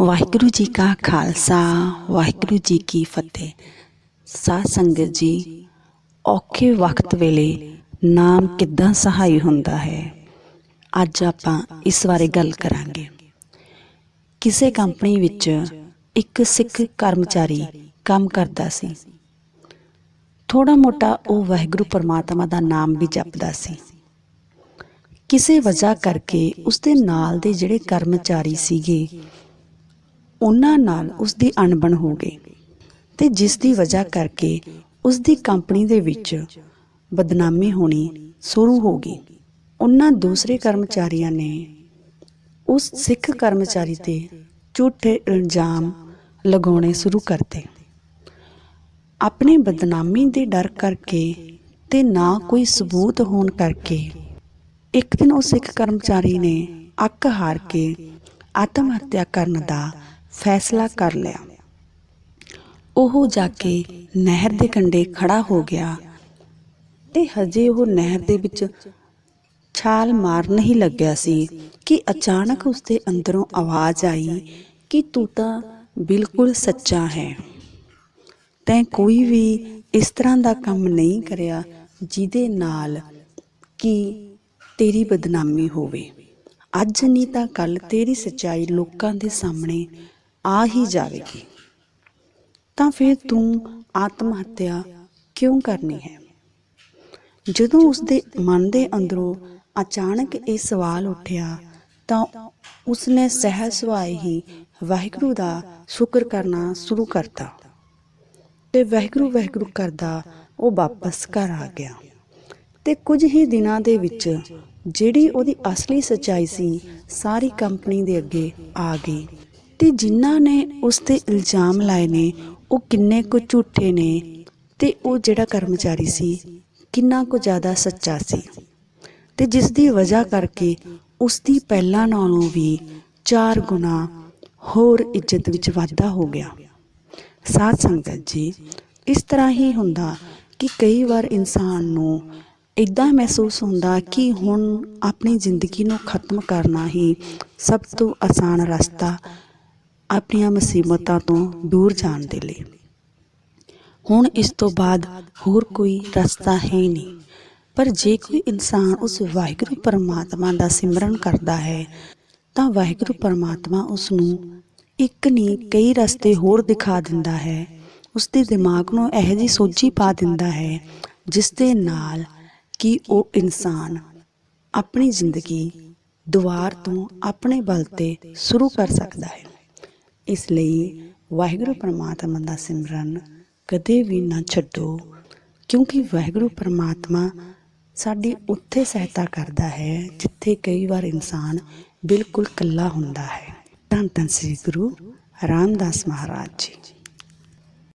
ਵਾਹਿਗੁਰੂ ਜੀ ਕਾ ਖਾਲਸਾ, ਵਾਹਿਗੁਰੂ ਜੀ ਕੀ ਫਤਿਹ। ਸਾਧ ਸੰਗਤ ਜੀ, ਔਖੇ ਵਕਤ ਵੇਲੇ ਨਾਮ ਕਿੱਦਾਂ ਸਹਾਈ ਹੁੰਦਾ ਹੈ? ਅੱਜ ਆਪਾਂ ਇਸ ਬਾਰੇ ਗੱਲ ਕਰਾਂਗੇ। ਕਿਸੇ ਕੰਪਨੀ ਵਿੱਚ ਇੱਕ ਸਿੱਖ ਕਰਮਚਾਰੀ ਕੰਮ ਕਰਦਾ ਸੀ। ਥੋੜਾ ਮੋਟਾ ਉਹ ਵਾਹਿਗੁਰੂ ਪਰਮਾਤਮਾ ਦਾ ਨਾਮ ਵੀ ਜਪਦਾ ਸੀ। ਕਿਸੇ ਵਜ੍ਹਾ ਕਰਕੇ ਉਸਦੇ ਨਾਲ ਦੇ ਜਿਹੜੇ ਕਰਮਚਾਰੀ ਸੀਗੇ ਉਹਨਾਂ ਨਾਲ ਉਸ ਦੀ ਅਣਬਣ ਹੋ ਗਈ ਤੇ ਜਿਸ ਦੀ ਵਜ੍ਹਾ ਕਰਕੇ ਉਸ ਦੀ ਕੰਪਨੀ ਦੇ ਵਿੱਚ ਬਦਨਾਮੀ ਹੋਣੀ ਸ਼ੁਰੂ ਹੋ ਗਈ। ਉਹਨਾਂ ਦੂਸਰੇ ਕਰਮਚਾਰੀਆਂ ਨੇ ਉਸ ਸਿੱਖ ਕਰਮਚਾਰੀ ਤੇ ਝੂਠੇ ਇਲਜ਼ਾਮ ਲਗਾਉਣੇ ਸ਼ੁਰੂ ਕਰਤੇ ਆਪਣੀ ਬਦਨਾਮੀ ਦੇ ਡਰ ਕਰਕੇ ਤੇ ਨਾ ਕੋਈ ਸਬੂਤ ਹੋਣ ਕਰਕੇ ਇੱਕ ਦਿਨ ਉਹ ਸਿੱਖ ਕਰਮਚਾਰੀ ਨੇ ਅੱਕ ਹਾਰ ਕੇ ਆਤਮ ਹੱਤਿਆ ਕਰਨ ਦਾ ਫੈਸਲਾ ਕਰ ਲਿਆ। ਉਹ ਜਾ ਕੇ ਨਹਿਰ ਦੇ ਕੰਢੇ ਖੜਾ ਹੋ ਗਿਆ ਤੇ ਹਜੇ ਉਹ ਨਹਿਰ ਦੇ ਵਿੱਚ ਛਾਲ ਮਾਰ ਨਹੀਂ ਲੱਗਿਆ ਸੀ ਕਿ ਅਚਾਨਕ ਉਸਦੇ ਅੰਦਰੋਂ ਆਵਾਜ਼ ਆਈ ਕਿ ਤੂੰ ਤਾਂ ਬਿਲਕੁਲ ਸੱਚਾ ਹੈ। ਤੈਂ ਕੋਈ ਵੀ ਇਸ ਤਰ੍ਹਾਂ ਦਾ ਕੰਮ ਨਹੀਂ ਕਰਿਆ ਜਿਹਦੇ ਨਾਲ ਕਿ ਤੇਰੀ ਬਦਨਾਮੀ ਹੋਵੇ। ਅੱਜ ਨਹੀਂ ਤਾਂ ਕੱਲ ਤੇਰੀ ਸੱਚਾਈ ਲੋਕਾਂ ਦੇ ਸਾਹਮਣੇ ਆ ਹੀ ਜਾਵੇਗੀ। ਤਾਂ ਫਿਰ ਤੂੰ ਆਤਮ ਹੱਤਿਆ ਕਿਉਂ ਕਰਨੀ ਹੈ? ਜਦੋਂ ਉਸਦੇ ਮਨ ਦੇ ਅੰਦਰੋਂ ਅਚਾਨਕ ਇਹ ਸਵਾਲ ਉੱਠਿਆ, ਤਾਂ ਉਸਨੇ ਸਹਿਜ ਸੁਭਾਏ ਹੀ ਵਾਹਿਗੁਰੂ ਦਾ ਸ਼ੁਕਰ ਕਰਨਾ ਸ਼ੁਰੂ ਕਰਤਾ ਤੇ ਵਾਹਿਗੁਰੂ ਵਾਹਿਗੁਰੂ ਕਰਦਾ ਉਹ ਵਾਪਸ ਘਰ ਆ ਗਿਆ। ਤੇ ਕੁਝ ਹੀ ਦਿਨਾਂ ਦੇ ਵਿੱਚ ਜਿਹੜੀ ਉਹਦੀ ਅਸਲੀ ਸੱਚਾਈ ਸੀ, ਸਾਰੀ ਕੰਪਨੀ ਦੇ ਅੱਗੇ ਆ ਗਈ। ਤੇ ਜਿਨ੍ਹਾਂ ਨੇ ਉਸ ਤੇ ਇਲਜ਼ਾਮ ਲਾਏ ਨੇ, ਉਹ ਕਿੰਨੇ ਕੁ ਝੂਠੇ ਨੇ ਤੇ ਉਹ ਜਿਹੜਾ ਕਰਮਚਾਰੀ ਸੀ, ਕਿੰਨਾ ਕੁ ਜ਼ਿਆਦਾ ਸੱਚਾ ਸੀ। ਤੇ ਜਿਸ ਦੀ ਵਜ੍ਹਾ ਕਰਕੇ ਉਸ ਦੀ ਪਹਿਲਾਂ ਨਾਲੋਂ ਵੀ 4 ਗੁਣਾ ਹੋਰ ਇੱਜ਼ਤ ਵਿੱਚ ਵਾਧਾ ਹੋ ਗਿਆ। ਸਾਧ ਸੰਗਤ ਜੀ, ਇਸ ਤਰ੍ਹਾਂ ਹੀ ਹੁੰਦਾ ਕਿ ਕਈ ਵਾਰ ਇਨਸਾਨ ਨੂੰ ਇਦਾਂ ਮਹਿਸੂਸ ਹੁੰਦਾ ਕਿ ਹੁਣ ਆਪਣੀ ਜ਼ਿੰਦਗੀ ਨੂੰ ਖਤਮ ਕਰਨਾ ਹੀ ਸਭ ਤੋਂ ਆਸਾਨ ਰਸਤਾ ਆਪਣੀਆਂ ਮੁਸੀਬਤਾਂ ਤੋਂ ਦੂਰ ਜਾਣ ਦੇ ਲਈ। ਹੁਣ ਇਸ ਤੋਂ ਬਾਅਦ ਹੋਰ ਕੋਈ ਰਸਤਾ ਹੈ ਨਹੀਂ। ਪਰ ਜੇ ਕੋਈ ਇਨਸਾਨ ਉਸ ਵਾਹਿਗੁਰੂ ਪਰਮਾਤਮਾ ਦਾ ਸਿਮਰਨ ਕਰਦਾ ਹੈ, ਤਾਂ ਵਾਹਿਗੁਰੂ ਪਰਮਾਤਮਾ ਉਸ ਨੂੰ ਇੱਕ ਨਹੀਂ, ਕਈ ਰਸਤੇ ਹੋਰ ਦਿਖਾ ਦਿੰਦਾ ਹੈ। ਉਸ ਦੇ ਦਿਮਾਗ ਨੂੰ ਇਹੋ ਜਿਹੀ ਸੋਝੀ ਪਾ ਦਿੰਦਾ ਹੈ, ਜਿਸ ਦੇ ਨਾਲ ਕਿ ਉਹ ਇਨਸਾਨ ਆਪਣੀ ਜ਼ਿੰਦਗੀ ਦੁਆਰ ਤੋਂ ਆਪਣੇ ਬਲ ਤੇ ਸ਼ੁਰੂ ਕਰ ਸਕਦਾ ਹੈ। ਇਸ ਲਈ ਵਾਹਿਗੁਰੂ ਪਰਮਾਤਮਾ ਦਾ ਸਿਮਰਨ ਕਦੇ ਵੀ ਨਾ ਛੱਡੋ, ਕਿਉਂਕਿ ਵਾਹਿਗੁਰੂ ਪਰਮਾਤਮਾ ਸਾਡੀ ਉੱਥੇ ਸਹਾਇਤਾ ਕਰਦਾ ਹੈ ਜਿੱਥੇ ਕਈ ਵਾਰ ਇਨਸਾਨ ਬਿਲਕੁਲ ਇਕੱਲਾ ਹੁੰਦਾ ਹੈ। ਧੰਨ ਧੰਨ ਸ੍ਰੀ ਗੁਰੂ ਰਾਮਦਾਸ ਮਹਾਰਾਜ ਜੀ।